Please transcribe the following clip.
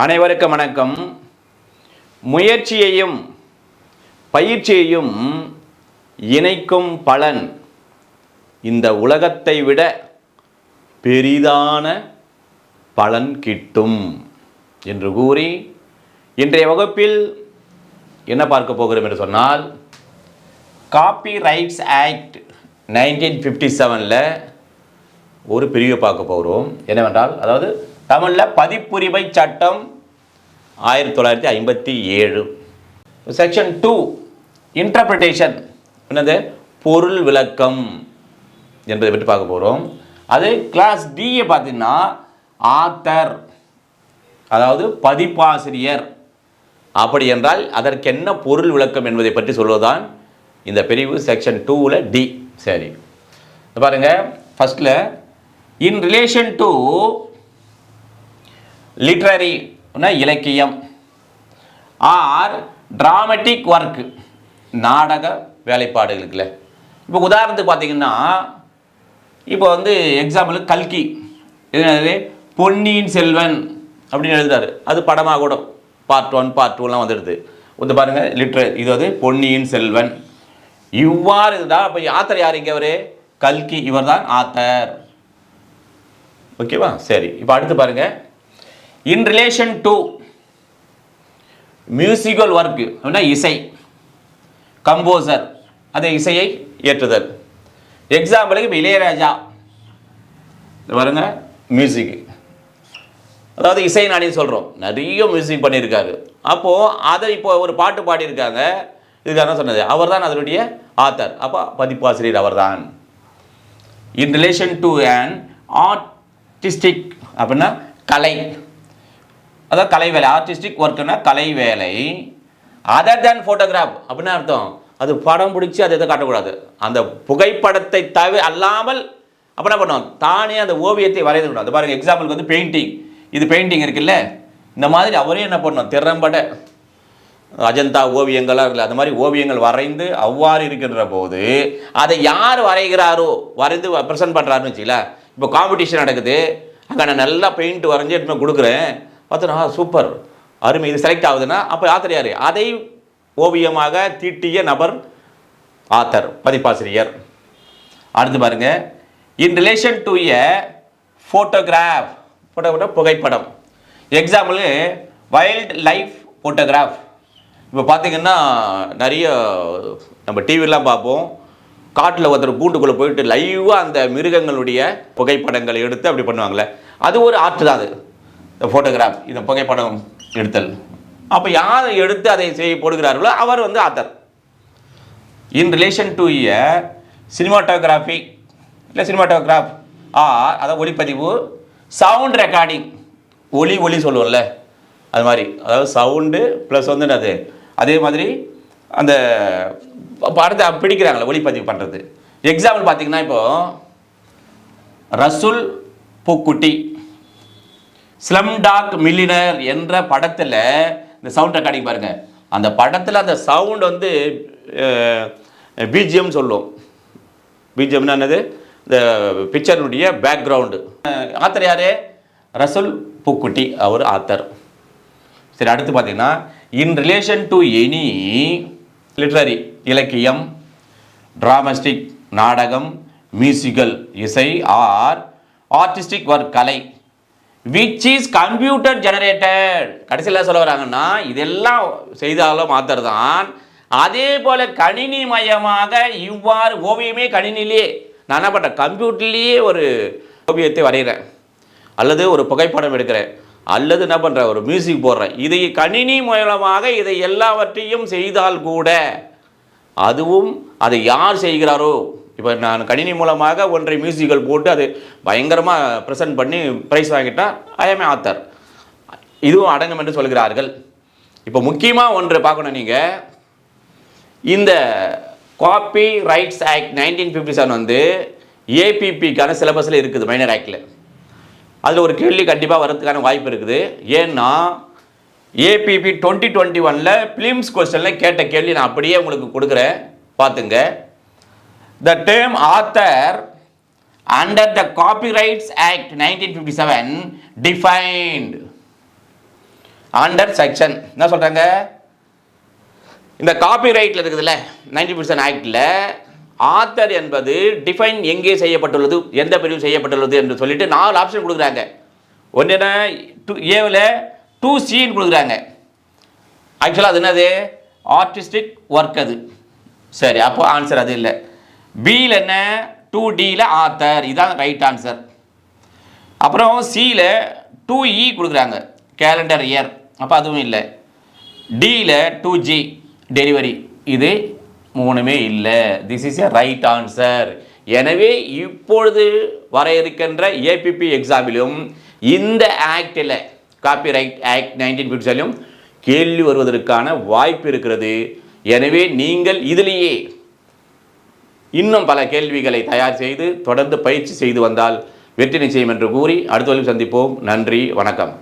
அனைவருக்கும் வணக்கம். முயற்சியையும் பயிற்சியையும் இணைக்கும் பலன் இந்த உலகத்தை விட பெரிதான பலன் கிட்டும் என்று கூறி இன்றைய வகுப்பில் என்ன பார்க்க போகிறோம் என்று சொன்னால் copy rights act nineteen fifty செவனில் ஒரு பிரிவை பார்க்க போகிறோம். என்னவென்றால் அதாவது தமிழில் பதிப்புரிமை சட்டம் ஆயிரத்தி தொள்ளாயிரத்தி ஐம்பத்தி ஏழு. செக்ஷன் டூ இன்டர்பிரிட்டேஷன் என்னது? பொருள் விளக்கம் என்பதை பற்றி பார்க்க போகிறோம் அது கிளாஸ் டியை பார்த்தீங்கன்னா ஆத்தர் அதாவது பதிப்பாசிரியர். அப்படி என்றால் அதற்கு என்ன பொருள் விளக்கம் என்பதை பற்றி சொல்வதுதான் இந்த பிரிவு செக்ஷன் டூவில் டி சரி. பாருங்கள் ஃபஸ்ட்டில் இன் ரிலேஷன் டு லிட்ரரினா இலக்கியம். ஆர் டிராமட்டிக் ஒர்க் நாடக வேலைப்பாடுகள் இருக்குல்ல இப்போ உதாரணத்துக்கு பார்த்தீங்கன்னா இப்போ வந்து எக்ஸாம்பிளுக்கு கல்கி. இது என்னது? பொன்னியின் செல்வன் அப்படின்னு எழுதுறாரு. அது படமாக கூட. பார்ட் ஒன் பார்ட் டூலாம் வந்துடுது. வந்து பாருங்கள் லிட்ரே இது வந்து பொன்னியின் செல்வன். இவ்வாறு இதுதான். அப்போ ஆத்தர் யார் இங்கே அவரு? கல்கி இவர் தான் ஆத்தர் ஓகேவா சரி. இப்போ அடுத்து பாருங்கள் in relation to musical work அப்படின்னா இசை. கம்போசர் அந்த இசையை ஏற்றுதல். எக்ஸாம்பிளுக்கு இப்போ இளையராஜா. பாருங்க மியூசிக் அதாவது இசை நாடின்னு சொல்கிறோம் நிறைய மியூசிக் பண்ணியிருக்காரு. அப்போது அதை இப்போ ஒரு பாட்டு பாடியிருக்காங்க. இதுக்காக தான் சொன்னது அவர் தான் அதனுடைய ஆத்தர் அப்போ பதிப்பாசிரியர் அவர்தான். In relation to an artistic அப்படின்னா கலை. அதாவது கலை வேலை ஆர்டிஸ்டிக் ஒர்க்குன்னா கலை வேலை அதர் தேன் ஃபோட்டோகிராஃப் அப்படின்னா அர்த்தம். அது படம் பிடிச்சி அதை எதை காட்டக்கூடாது. அந்த புகைப்படத்தை தவிர அல்லாமல் அப்போ என்ன பண்ணுவோம் தானே அந்த ஓவியத்தை வரையக்கூடாது அது பாருங்க எக்ஸாம்பிளுக்கு வந்து பெயிண்டிங் இது பெயிண்டிங் இருக்குல்ல? இந்த மாதிரி அவரே என்ன பண்ணணும்? திறம்பட அஜந்தா ஓவியங்களாக இருக்குல்ல அந்த மாதிரி ஓவியங்கள் வரைந்து அவ்வாறு இருக்கின்ற போது அதை யார் வரைகிறாரோ வரைந்து ப்ரெசென்ட் பண்ணுறாருன்னு வச்சுங்களா இப்போ காம்படிஷன் நடக்குது. அங்கே நான் நல்லா பெயிண்ட் வரைஞ்சி எடுத்து கொடுக்குறேன். பார்த்தோன்னா சூப்பர் அருமை. இது செலக்ட் ஆகுதுன்னா அப்போ ஆத்தர் யார்? அதை ஓவியமாக தீட்டிய நபர் ஆத்தர் பதிப்பாசிரியர். அடுத்து பாருங்க. In relation to a photograph photograph புகைப்படம். எக்ஸாம்பிள் வைல்ட் லைஃப் ஃபோட்டோகிராஃப் இப்போ பார்த்தீங்கன்னா நிறைய நம்ம டிவிலாம் பார்ப்போம். காட்டில் ஒருத்தர் கூண்டுக்குள்ளே போயிட்டு லைவாக அந்த மிருகங்களுடைய புகைப்படங்களை எடுத்து அப்படி பண்ணுவாங்களே அது ஒரு ஆர்ட் தான் அது. இந்த ஃபோட்டோகிராஃப் இந்த புகைப்படம் எடுத்தல். அப்போ யார் எடுத்து அதை செய்ய போடுகிறார்களோ அவர் வந்து author. In relation to a cinematography இல்லை சினிமாட்டோகிராஃப் ஆ அதாவது ஒளிப்பதிவு சவுண்ட் ரெக்கார்டிங் ஒலி ஒலி சொல்லுவோம்ல அது மாதிரி. அதாவது சவுண்டு ப்ளஸ் வந்து அது அதே மாதிரி அந்த படத்தை பிடிக்கிறாங்களே ஒளிப்பதிவு பண்ணுறது எக்ஸாம்பிள் பார்த்தீங்கன்னா இப்போது Resul Pookutty slum dog milliner என்ற படத்தில் இந்த சவுண்ட் ரெக்கார்டிங் பாருங்கள் அந்த படத்தில் அந்த சவுண்ட் வந்து பிஜிஎம் சொல்லுவோம் பிஜிஎம்னா என்னது? இந்த பிக்சருடைய பேக்ரவுண்டு ஆத்தர் யார்? ரசுல் பூக்குட்டி அவர் ஆத்தர். சரி அடுத்து பார்த்தீங்கன்னா in relation to any literary இலக்கியம் டிராமஸ்டிக் நாடகம் மியூசிக்கல் இசை ஆர் ஆர்டிஸ்டிக் ஒர்க் கலை. விச் இஸ் கம்ப்யூட்டர் ஜெனரேட்டட் கடைசியில் சொல்ல வராங்கன்னா இதெல்லாம் செய்தாலும் மாத்தர் தான் அதே போல கணினி மயமாக இவ்வாறு ஓவியமே கணினிலேயே நான் என்ன பண்ணுறேன் கம்ப்யூட்டர்லேயே ஒரு ஓவியத்தை வரைகிறேன். அல்லது ஒரு புகைப்படம் எடுக்கிறேன். அல்லது என்ன பண்ணுறேன் ஒரு மியூசிக் போடுறேன். இதை கணினி மூலமாக இதை எல்லாவற்றையும் செய்தால் கூட அதுவும் அதை யார் செய்கிறாரோ? இப்போ நான் கணினி மூலமாக ஒன்றை மியூசிக்கல் போட்டு அது பயங்கரமாக ப்ரெசென்ட் பண்ணி ப்ரைஸ் வாங்கிட்டா ஐஎம்ஏ ஆத்தர் இதுவும் அடங்கும் என்று சொல்கிறார்கள். இப்போ முக்கியமாக ஒன்று பார்க்கணும் நீங்கள் இந்த copy rights act nineteen fifty seven வந்து ஏபிபிக்கான சிலபஸில் இருக்குது மைனர் ஆக்டில் அதில் ஒரு கேள்வி கண்டிப்பாக வரதுக்கான வாய்ப்பு இருக்குது. ஏன்னா ஏபிபி டுவெண்ட்டி டுவெண்ட்டி ஒனில் ஃபிலிம்ஸ் கொஸ்டனில் கேட்ட கேள்வி நான் அப்படியே உங்களுக்கு கொடுக்குறேன். பார்த்துங்க the term author under the copyrights act nineteen fifty seven defined under section என்ன சொல்கிறாங்க இந்த காப்பிரைட்டில் இருக்குதுல்ல நைன்டி பர்சன்ட் ஆக்டில் ஆத்தர் என்பது டிஃபைன் எங்கே செய்யப்பட்டுள்ளது எந்த பிரிவு செய்யப்பட்டுள்ளது என்று சொல்லிட்டு நாலு ஆப்ஷன் கொடுக்குறாங்க. ஒன்று என்ன? டூ ஏவில் டூ சின்னு கொடுக்குறாங்க. ஆக்சுவலாக அது என்னது? ஆர்டிஸ்டிக் ஒர்க் அது. சரி அப்போது ஆன்சர் அது இல்லை. பியில் என்ன? டூ டியில் ஆத்தர் இதான் ரைட் ஆன்சர் அப்புறம் சியில் டூ இ கொடுக்குறாங்க. கேலண்டர் இயர் அப்போ அதுவும் இல்லை. டியில் டூ ஜி டெலிவரி இது மூணுமே இல்லை. This is a right answer எனவே இப்பொழுது வர இருக்கின்ற ஏபிபி எக்ஸாமிலும் இந்த ஆக்டில் காப்பிரைட் ஆக்ட் நைன்டீன் ஃபிஃப்டிலும் கேள்வி வருவதற்கான வாய்ப்பு இருக்கிறது. எனவே நீங்கள் இதிலேயே இன்னும் பல கேள்விகளை தயார் செய்து தொடர்ந்து பயிற்சி செய்து வந்தால் வெற்றி நிச்சயம் என்று கூறி அடுத்த சந்திப்போம். நன்றி வணக்கம்.